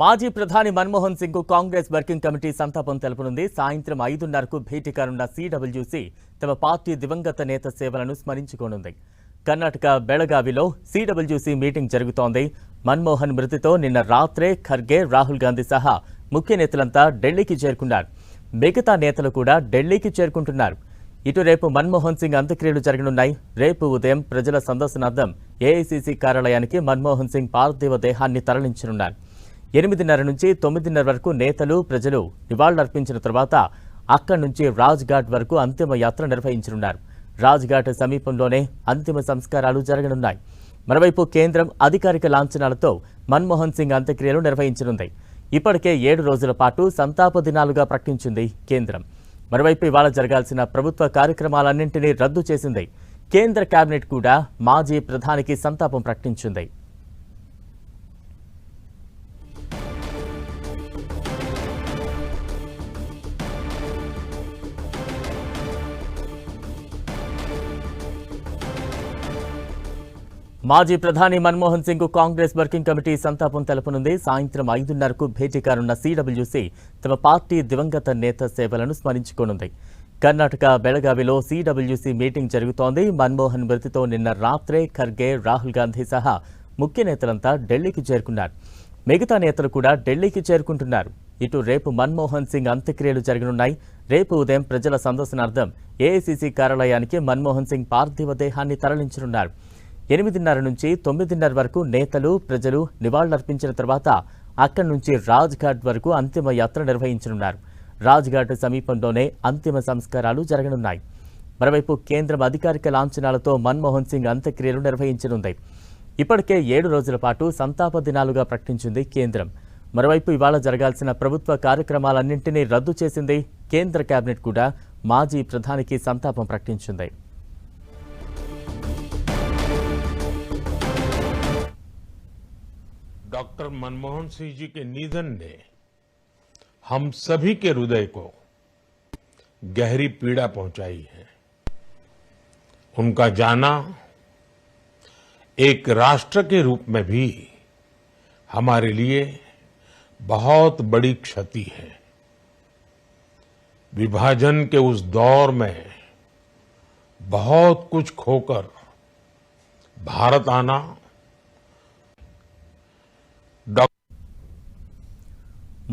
మాజీ ప్రధాని మన్మోహన్ సింగ్కు కాంగ్రెస్ వర్కింగ్ కమిటీ సంతాపం తెలుపనుంది. సాయంత్రం ఐదున్నరకు భేటీ కానున్న సిడబ్ల్యూసీ తమ పార్టీ దివంగత నేత సేవలను స్మరించుకోనుంది. కర్ణాటక బెళగావిలో సిడబ్ల్యూసీ మీటింగ్ జరుగుతోంది. మన్మోహన్ మృతితో నిన్న రాత్రే ఖర్గే రాహుల్ గాంధీ సహా ముఖ్య నేతలంతా ఢిల్లీకి చేరుకున్నారు. మిగతా నేతలు కూడా ఢిల్లీకి చేరుకుంటున్నారు. ఇటు రేపు మన్మోహన్ సింగ్ అంత్యక్రియలు జరగనున్నాయి. రేపు ఉదయం ప్రజల సందర్శనార్థం ఏఐసీసీ కార్యాలయానికి మన్మోహన్ సింగ్ పార్థివ దేహాన్ని తరలించనున్నారు. ఎనిమిదిన్నర నుంచి తొమ్మిదిన్నర వరకు నేతలు ప్రజలు నివాళులర్పించిన తర్వాత అక్కడి నుంచి రాజ్ఘాట్ వరకు అంతిమ యాత్ర నిర్వహించనున్నారు. రాజ్ఘాట్ సమీపంలోనే అంతిమ సంస్కారాలు జరగనున్నాయి. మరోవైపు కేంద్రం అధికారిక లాంఛనాలతో మన్మోహన్ సింగ్ అంత్యక్రియలు నిర్వహించనుంది. ఇప్పటికే ఏడు రోజుల పాటు సంతాప దినాలుగా ప్రకటించింది కేంద్రం. మరోవైపు ఇవాళ జరగాల్సిన ప్రభుత్వ కార్యక్రమాలన్నింటినీ రద్దు చేసింది కేంద్ర కేబినెట్ కూడా మాజీ ప్రధానికి సంతాపం ప్రకటించింది. మాజీ ప్రధాని మన్మోహన్ సింగ్ కాంగ్రెస్ వర్కింగ్ కమిటీ సంతాపం తెలపనుంది. సాయంత్రం ఐదున్నరకు భేటీ కానున్న సీడబ్ల్యూసీ తమ పార్టీ దివంగత నేత సేవలను స్మరించుకోనుంది. కర్ణాటక బెళగావిలో సీడబ్ల్యూసీ మీటింగ్ జరుగుతోంది. మన్మోహన్ మృతితో నిన్న రాత్రే ఖర్గే రాహుల్ గాంధీ సహా ముఖ్య నేతలంతా ఢిల్లీకి చేరుకున్నారు. మిగతా నేతలు కూడా ఢిల్లీకి చేరుకుంటున్నారు. ఇటు రేపు మన్మోహన్ సింగ్ అంత్యక్రియలు జరగనున్నాయి. రేపు ఉదయం ప్రజల సందర్శనార్థం ఏఐసీసీ కార్యాలయానికి మన్మోహన్ సింగ్ పార్థివ దేహాన్ని తరలించనున్నారు. ఎనిమిదిన్నర నుంచి తొమ్మిదిన్నర వరకు నేతలు ప్రజలు నివాళులర్పించిన తర్వాత అక్కడి నుంచి రాజ్ఘాట్ వరకు అంతిమ యాత్ర నిర్వహించనున్నారు. రాజ్ఘాట్ సమీపంలోనే అంతిమ సంస్కారాలు జరగనున్నాయి. మరోవైపు కేంద్రం అధికారిక లాంఛనాలతో మన్మోహన్ సింగ్ అంత్యక్రియలు నిర్వహించనుంది. ఇప్పటికే ఏడు రోజుల పాటు సంతాప దినాలుగా ప్రకటించింది కేంద్రం. మరోవైపు ఇవాళ జరగాల్సిన ప్రభుత్వ కార్యక్రమాలన్నింటినీ రద్దు చేసింది కేంద్ర కేబినెట్ కూడా. మాజీ ప్రధానికి సంతాపం ప్రకటించింది. डॉक्टर मनमोहन सिंह जी के निधन ने हम सभी के हृदय को गहरी पीड़ा पहुंचाई है। उनका जाना एक राष्ट्र के रूप में भी हमारे लिए बहुत बड़ी क्षति है। विभाजन के उस दौर में बहुत कुछ खोकर भारत आना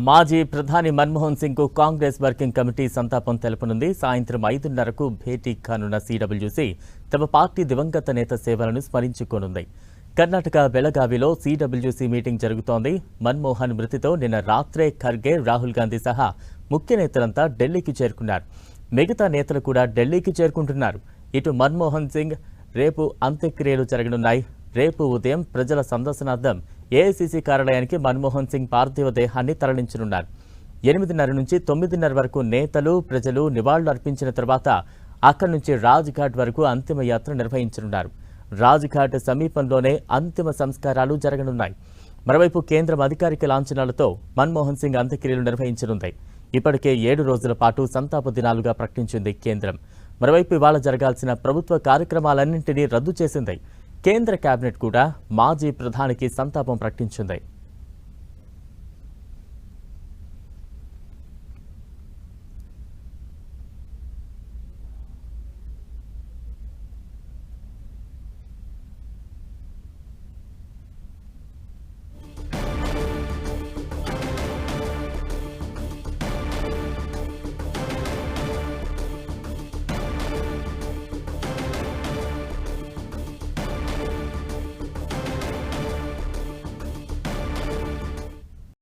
మాజీ ప్రధాని మన్మోహన్ సింగ్కు కాంగ్రెస్ వర్కింగ్ కమిటీ సంతాపం తెలపనుంది. సాయంత్రం ఐదున్నరకు భేటీ కానున్న సీడబ్ల్యూసీ తమ పార్టీ దివంగత నేత సేవలను స్మరించుకోనుంది. కర్ణాటక బెళగావిలో సీడబ్ల్యూసీ మీటింగ్ జరుగుతోంది. మన్మోహన్ మృతితో నిన్న రాత్రే ఖర్గే రాహుల్ గాంధీ సహా ముఖ్య నేతలంతా ఢిల్లీకి చేరుకున్నారు. మిగతా నేతలు కూడా ఢిల్లీకి చేరుకుంటున్నారు. ఇటు మన్మోహన్ సింగ్ రేపు అంత్యక్రియలు జరగనున్నాయి. రేపు ఉదయం ప్రజల సందర్శనార్థం ఏఐసీసీ కార్యాలయానికి మన్మోహన్ సింగ్ పార్థివ దేహాన్ని తరలించనున్నారు. ఎనిమిదిన్నర నుంచి తొమ్మిదిన్నర వరకు నేతలు ప్రజలు నివాళులు అర్పించిన తర్వాత అక్కడి నుంచి రాజ్ఘాట్ వరకు అంతిమ యాత్ర నిర్వహించనున్నారు. రాజ్ఘాట్ సమీపంలోనే అంతిమ సంస్కారాలు జరగనున్నాయి. మరోవైపు కేంద్రం అధికారిక లాంఛనాలతో మన్మోహన్ సింగ్ అంత్యక్రియలు నిర్వహించనుంది. ఇప్పటికే ఏడు రోజుల పాటు సంతాప దినాలుగా ప్రకటించింది కేంద్రం. మరోవైపు ఇవాళ జరగాల్సిన ప్రభుత్వ కార్యక్రమాలన్నింటినీ రద్దు చేసింది కేంద్ర కేబినెట్ కూడా మాజీ ప్రధానికి సంతాపం ప్రకటించింది.